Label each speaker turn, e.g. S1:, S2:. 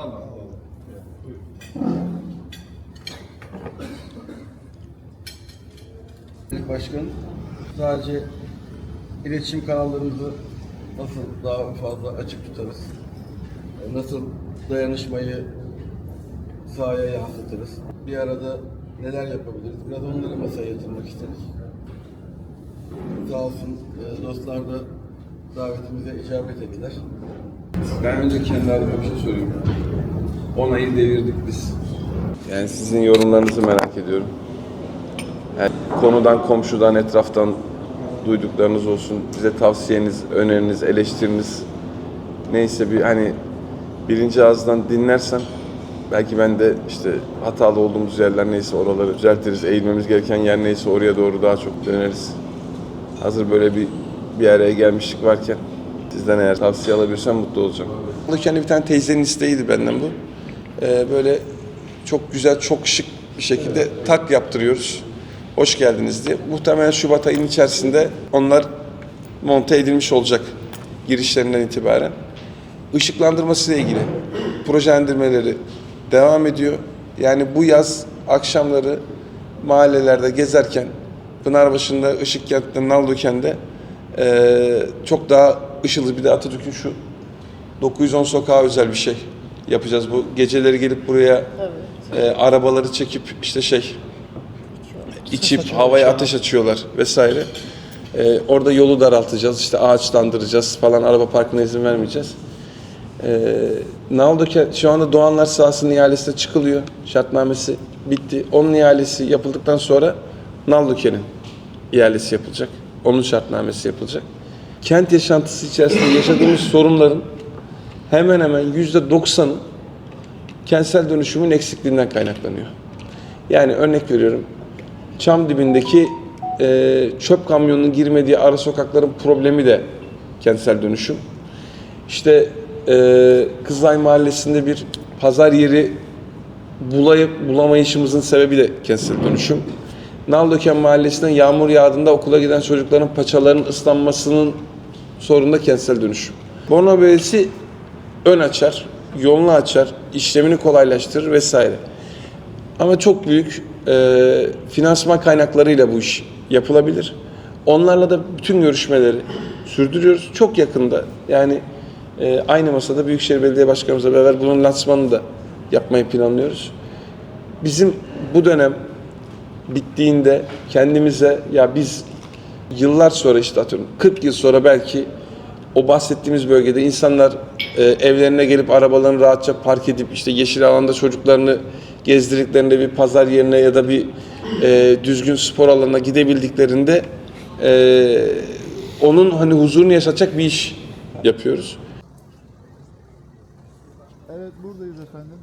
S1: alalım.
S2: Başkan sadece iletişim kanallarımızı nasıl daha fazla açık tutarız? Nasıl dayanışmayı sahaya yansıtırız? Bir arada neler yapabiliriz? Biraz onları masaya yatırmak istedik. Sağ olsun e, dostlar da davetimize icabet ettiler.
S3: Ben önce kendi adıma bir şey söyleyeyim. 10 ayı devirdik biz. Yani sizin yorumlarınızı merak ediyorum. Yani konudan, komşudan, etraftan duyduklarınız olsun. Bize tavsiyeniz, öneriniz, eleştiriniz neyse bir hani birinci ağızdan dinlersem belki ben de işte hatalı olduğumuz yerler neyse oraları düzeltiriz. Eğilmemiz gereken yer neyse oraya doğru daha çok döneriz. Hazır böyle bir bir araya gelmişlik varken sizden eğer tavsiye alabilirsem mutlu olacağım. Kendi bir tane teyzenin isteğiydi benden bu. Ee, böyle çok güzel, çok şık bir şekilde tak yaptırıyoruz. Hoş geldiniz diye. Muhtemelen Şubat ayının içerisinde onlar monte edilmiş olacak girişlerinden itibaren. Işıklandırması ile ilgili projelendirmeleri devam ediyor. Yani bu yaz akşamları mahallelerde gezerken Pınarbaşı'nda, Işıkkent'te, Naldoken'de eee çok daha ışıldı. Bir de Atatürk'ün şu 910 sokağa özel bir şey yapacağız. Bu geceleri gelip buraya eee, arabaları çekip işte şey içip havaya ateş açıyorlar vesaire. Eee, orada yolu daraltacağız, işte ağaçlandıracağız falan, araba parkına izin vermeyeceğiz. Ee, Naldoke şu anda Doğanlar sahasının ihalesine çıkılıyor. Şartnamesi bitti. Onun ihalesi yapıldıktan sonra Naldoke'nin ihalesi yapılacak. Onun şartnamesi yapılacak. Kent yaşantısı içerisinde yaşadığımız sorunların hemen hemen yüzde doksanı kentsel dönüşümün eksikliğinden kaynaklanıyor. Yani örnek veriyorum. Çam dibindeki e, çöp kamyonunun girmediği ara sokakların problemi de kentsel dönüşüm. İşte e, Kızılay Mahallesi'nde bir pazar yeri bulayıp bulamayışımızın sebebi de kentsel dönüşüm. Naldoken Mahallesi'nden yağmur yağdığında okula giden çocukların paçalarının ıslanmasının sorunu da kentsel dönüşüm. Bornova Belediyesi ön açar, yolunu açar, işlemini kolaylaştırır vesaire. Ama çok büyük e, finansman kaynaklarıyla bu iş yapılabilir. Onlarla da bütün görüşmeleri sürdürüyoruz. Çok yakında yani e, aynı masada Büyükşehir Belediye Başkanımızla beraber bunun lansmanını da yapmayı planlıyoruz. Bizim bu dönem bittiğinde kendimize ya biz yıllar sonra işte atıyorum 40 yıl sonra belki o bahsettiğimiz bölgede insanlar e, evlerine gelip arabalarını rahatça park edip işte yeşil alanda çocuklarını gezdirdiklerinde bir pazar yerine ya da bir e, düzgün spor alanına gidebildiklerinde e, onun hani huzurunu yaşatacak bir iş yapıyoruz.
S1: Evet buradayız efendim.